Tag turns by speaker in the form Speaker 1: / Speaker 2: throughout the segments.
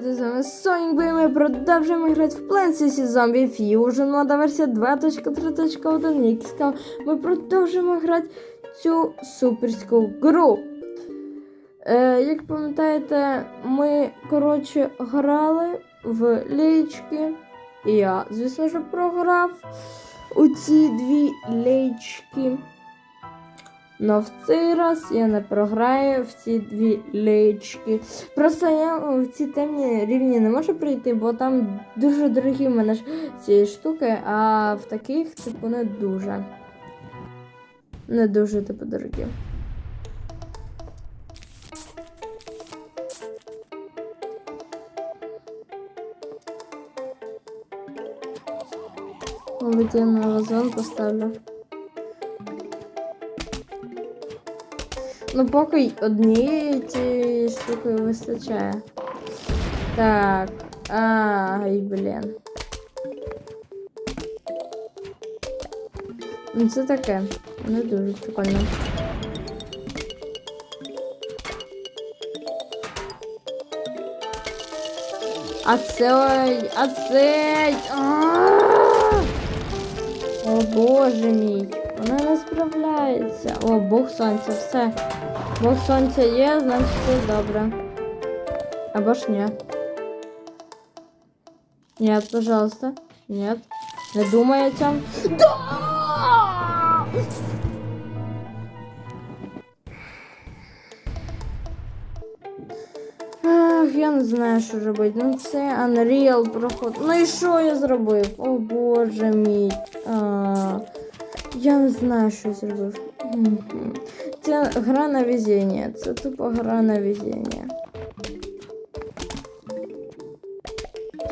Speaker 1: привіт, з вами Сонік, і ми продовжуємо грати в Plants vs. Zombie Fusion, мода версія 2.3.1 як сказав, Ми продовжуємо грати цю суперську гру. Е, як пам'ятаєте, ми, коротше, грали в лічки. І я, звісно ж, програв у ці дві лічки. Но в цей раз я не програю в ці дві лічки. Просто я в ці темні рівні не можу прийти, бо там дуже дорогі в мене ж ці штуки, а в таких, типу, не дуже. Не дуже, типу, дорогі. На вазон поставлю. Ну, поки однієї цієї штуки вистачає. Так. Ай, блін. Ну, це таке. Не дуже прикольно. А цей, а цей. О боже мій. Вона не справляється. О, Бог сонця, все. Бог сонця є, значить все добре. Або ж ні. Нет, пожалуйста. Нет. Не думай о цьому. Да! Ах, я не знаю, що робити. Ну це Unreal проход. Ну і що я зробив? О боже мій. А, я не знаю, що я зробив. Це гра на везіння. Це тупо гра на везіння.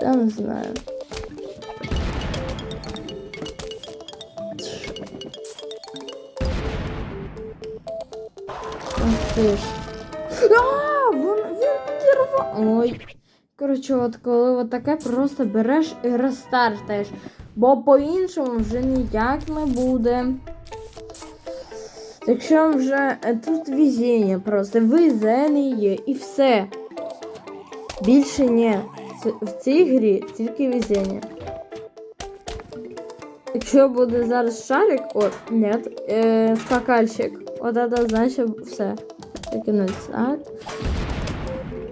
Speaker 1: Я не знаю. Ах вон, він підірвав. Ой. Коротше, от коли от таке просто береш і рестартаєш. Бо по-іншому вже ніяк не буде. Якщо вже е, тут везіння просто везений є і все. Більше ні. В цій грі тільки везіння. Якщо буде зараз шарик, о, ні, е, скакальщик. От це значить все. Так, кінець, так.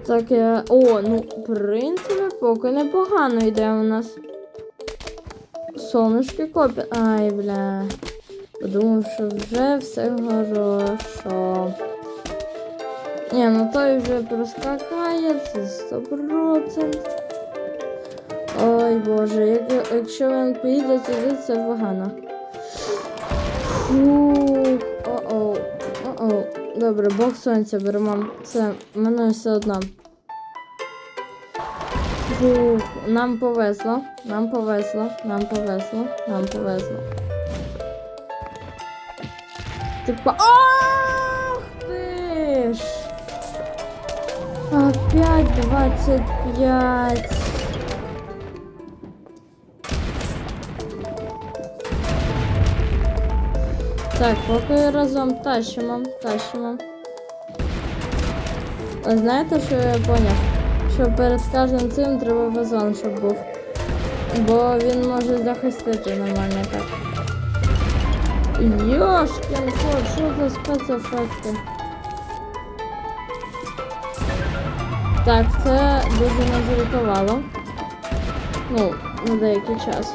Speaker 1: Так, я. О, ну, в принципі, поки непогано йде у нас. Сонечки копі. Ай, бля. Подумав, що вже все хорошо. Ні, ну той вже проскакає, це 100%. Ой боже, як, якщо він поїде туди, це погано. Фух, о-оу, о-оу. Добре, Бог сонця беремо. Це мене все одно. Фух, нам повезло, нам повезло, нам повезло, нам повезло. Типа. Ах ти ж! Опять 25. Так, поки разом тащимо, тащимо. А знаєте, що я поняв? Що перед кожним цим треба вазон, щоб був. Бо він може захистити нормально так. Йошкін кот, що за спецефекти? Так, це дуже нас врятувало. Ну, на деякий час.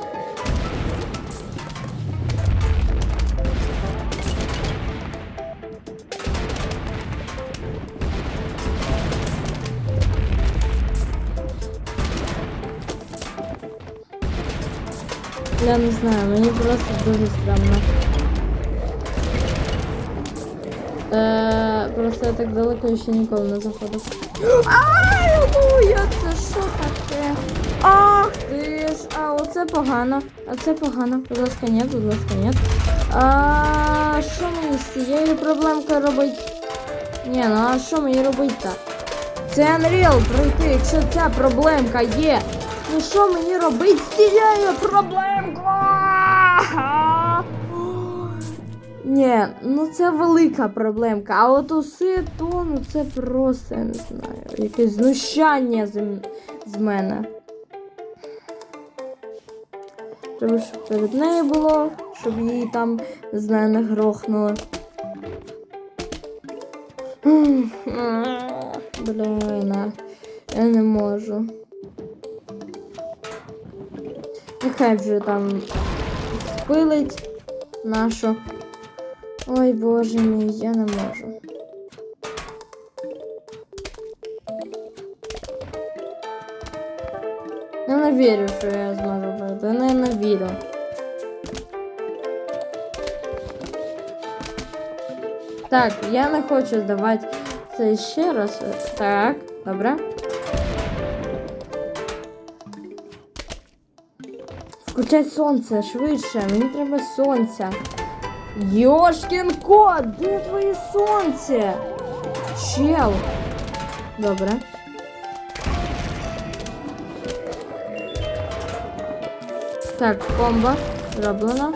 Speaker 1: Я не знаю, мені просто дуже стрімно. Е, просто я так далеко ще ніколи не заходив. Ай, я це що таке? Ах ти ж, а оце погано, а це погано. Будь ласка, ні, будь ласка, ні. А що мені з цією проблемкою робити? Ні, ну а що мені робити так? Це Unreal пройти, якщо ця проблемка є. Ну що мені робити з цією проблемкою? Ні, ну це велика проблемка. А от усе то, ну це просто, я не знаю, якесь знущання з, з мене. Треба, щоб перед нею було, щоб її там, не знаю, не грохнули. М, Блін, я не можу. Нехай вже там спилить нашу. Ой, боже мій, я не можу. Я не вірю, що я зможу пройти. Ну, я не вірю. Так, я не хочу здавати це ще раз. Так, добре. Включай сонце швидше, мені треба сонця. Йошкін кот, де твоє сонце? Чел. Добре. Так, комбо зроблено.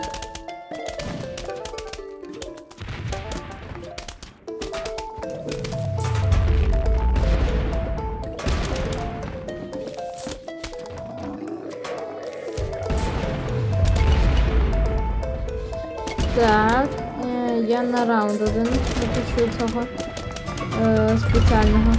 Speaker 1: Напишу цього е, спеціального.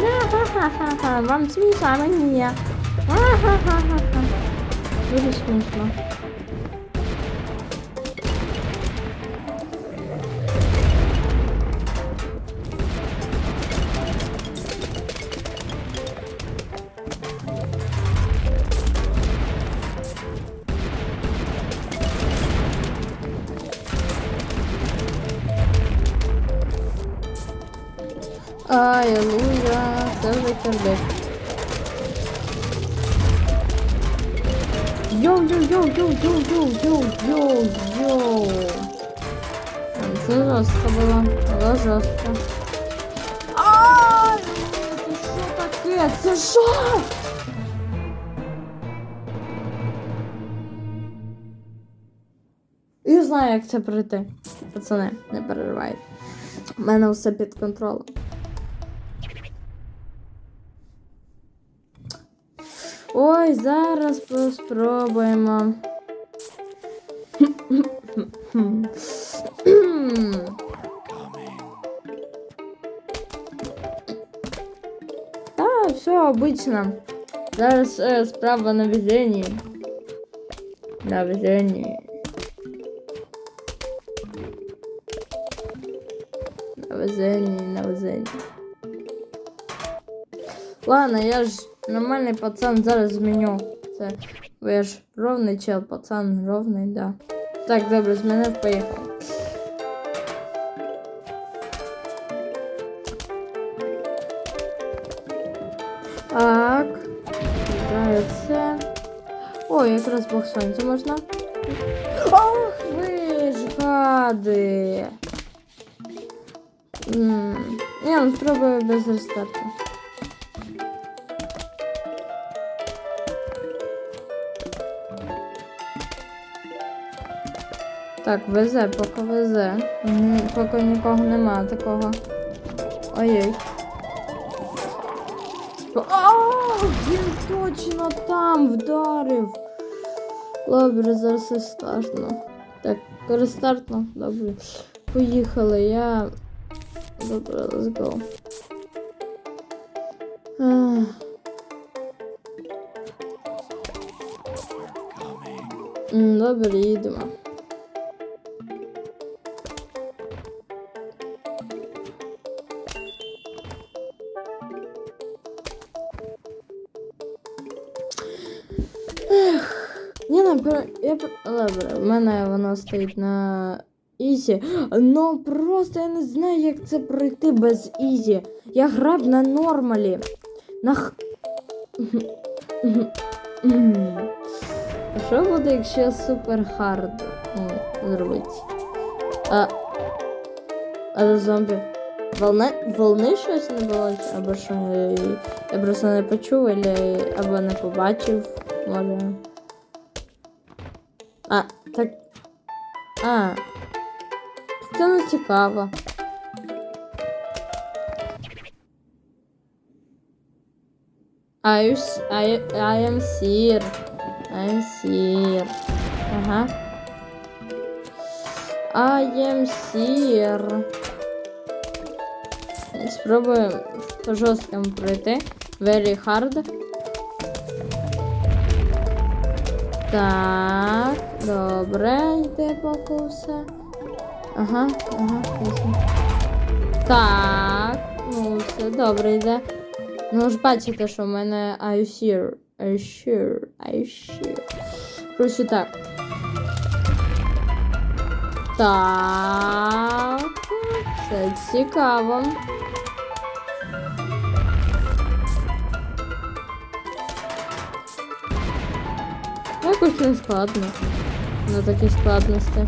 Speaker 1: Ха-ха-ха-ха, вам смішно, а мені ні. Ха-ха-ха-ха. Дуже Аллилуйя, це вже кирдик. Йоу-йоу-йоу-йоу-йоу-йоу-йоу-йоу. Це жорстко було, було жорстко. Ай, це що таке? Це що? Я знаю, як це пройти. Пацани, не переживайте. У мене все під контролем. Ой, зараз поспробуємо. Та, все обично. Зараз е, справа на везенні. На везенні. На везенні, на везенні. Ладно, я ж нормальний пацан, зараз зміню це. Я ж ровний чел, пацан ровний, да. Так, добре, змінив, поїхав. Так. Зараз це. Ой, якраз бог сонця можна. Ох, ви ж гади. М, Я ну, спробую без рестарту. Так, везе, поки везе. Поки нікого нема такого. Ой-ой. Спо- А, він точно там вдарив. Добре, зараз все рестартно. Так, рестартно, добре. Поїхали, я. Добре, let's go. Добре, їдемо. Добре, в мене воно стоїть на ізі. Ну просто я не знаю, як це пройти без ізі. Я грав на нормалі. На. А що буде, якщо я супер хард ну, зробити? А. А зомбі? волни, волни щось не було, або що я, я просто не почув, або не побачив, може. А, так. А. Це не цікаво. I, I, I am here. I am here. Ага. I am here. Спробуємо по жорсткому пройти. Very hard. Так, добре, йде поки все. Ага, ага, ясно. Так, ну все добре йде. Ну ж бачите, що в мене I sure, I sure, I sure. Короче так. Так. Це цікаво. Якось не складно. На такій складності.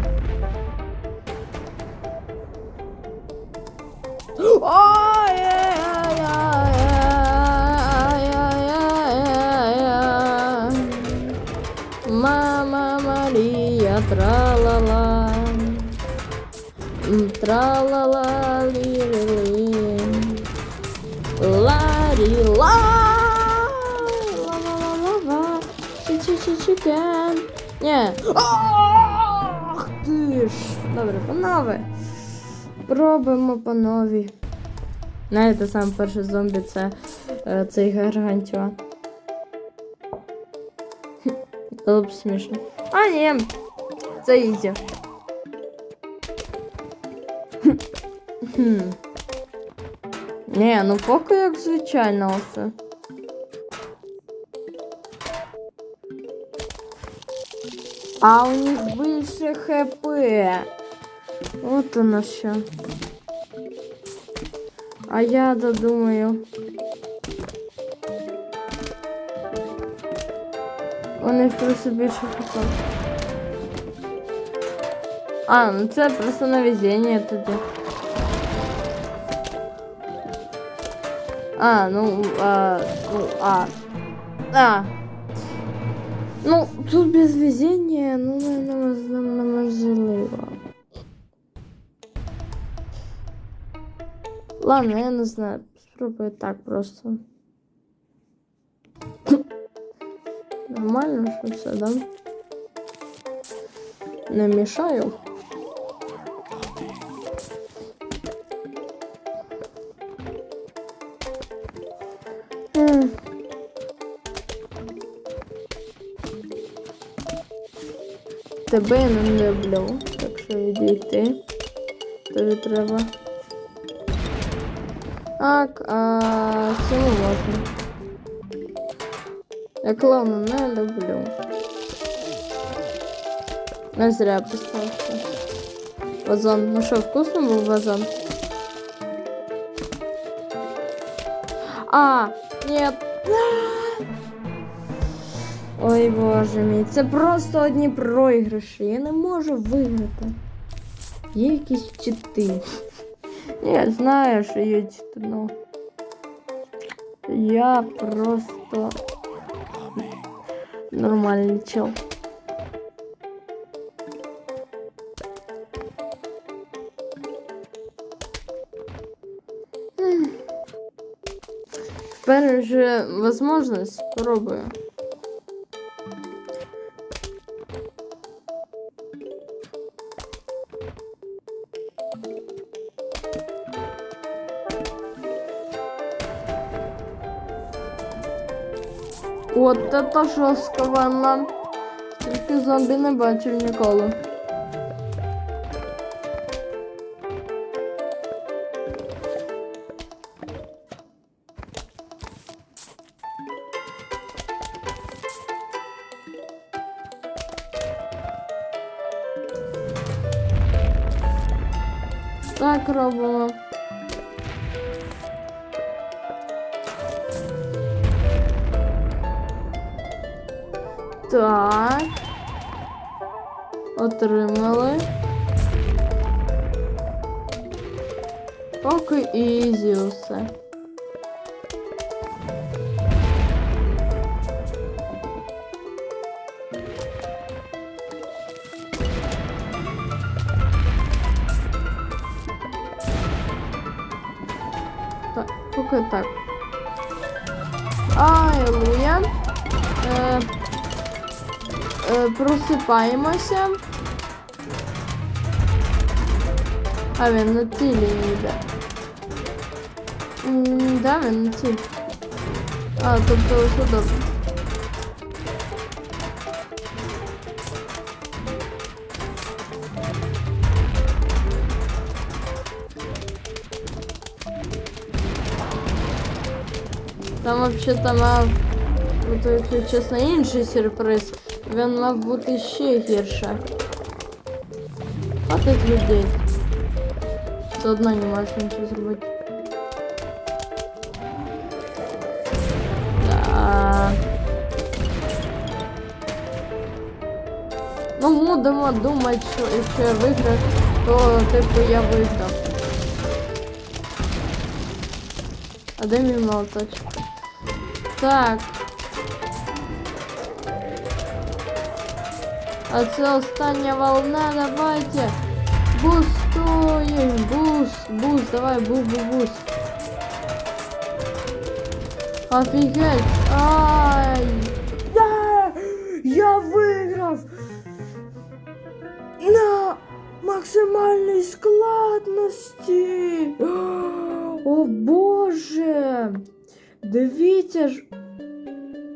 Speaker 1: Мама Марія тралала. Тралала лі Ларі ла Ла-ла-ла-ла-ла Чі-чі-чі-чікен Ні Ах ти ж Добре, панове Пробуємо по новій Знаєте, сам перший зомбі це е, цей гаргантіон. Було б смішно. А, ні, це ізі. Ні, ну поки як звичайно все. А у них більше хп. От оно що. А я додумаю. У них просто більше хп. А, ну це просто на везіння тоді. А, ну, а, ну, а. А. Ну, тут без везения, ну, наверное, неможливо. Ладно, я не знаю. Спробую так просто. Нормально, що все, да? Не мішаю. Тебе я не люблю, так що відійти. Тобі треба. Так, а цьому можна. Я клоуна не люблю. Не зря поставився. Вазон. Ну що, вкусно був вазон? А, нет. Ой, боже мій, це просто одні проіграші. Я не можу виграти. Є якісь чити. Я знаю, що є чити, ну. Я просто нормальний чел. Тепер вже возможность спробую. От это жорстко ванна. Тільки зомбі не бачив ніколи. Так робимо. Так. Отримали. Поки ізі усе. поки так. Аллилуйя. Е, е, просипаємося. А він на цілі йде. М, Да, він на ціль. А, тобто все добре. Там взагалі мав бути, якщо чесно, інший сюрприз. Він мав бути ще гірше. Хватить людей. Все одно не можеш нічого зробити. Да. Ну, будемо думати, що якщо я виграю, то типу я виграв. А де мій молоточок? Так. А це волна, давайте. Бустуем, буст, буст, давай, бу, бу, буст. Офігеть, ай. Дивіться ж.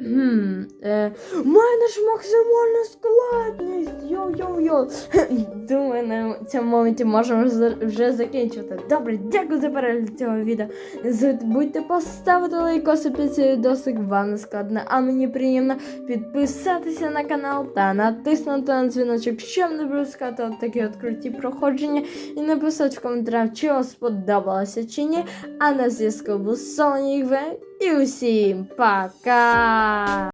Speaker 1: Хм, е, мене ж максимальна складність. Йо-йо-йо. Думаю, на цьому моменті можемо вже закінчувати. Добре, дякую за перегляд цього відео. Не забудьте поставити лайкоси під цей відосик, вам не складно, а мені приємно підписатися на канал та натиснути на дзвіночок, щоб не пропускати от такі от круті проходження і написати в коментарях, чи вам сподобалося чи ні. А на зв'язку був Sonic V 又是白家。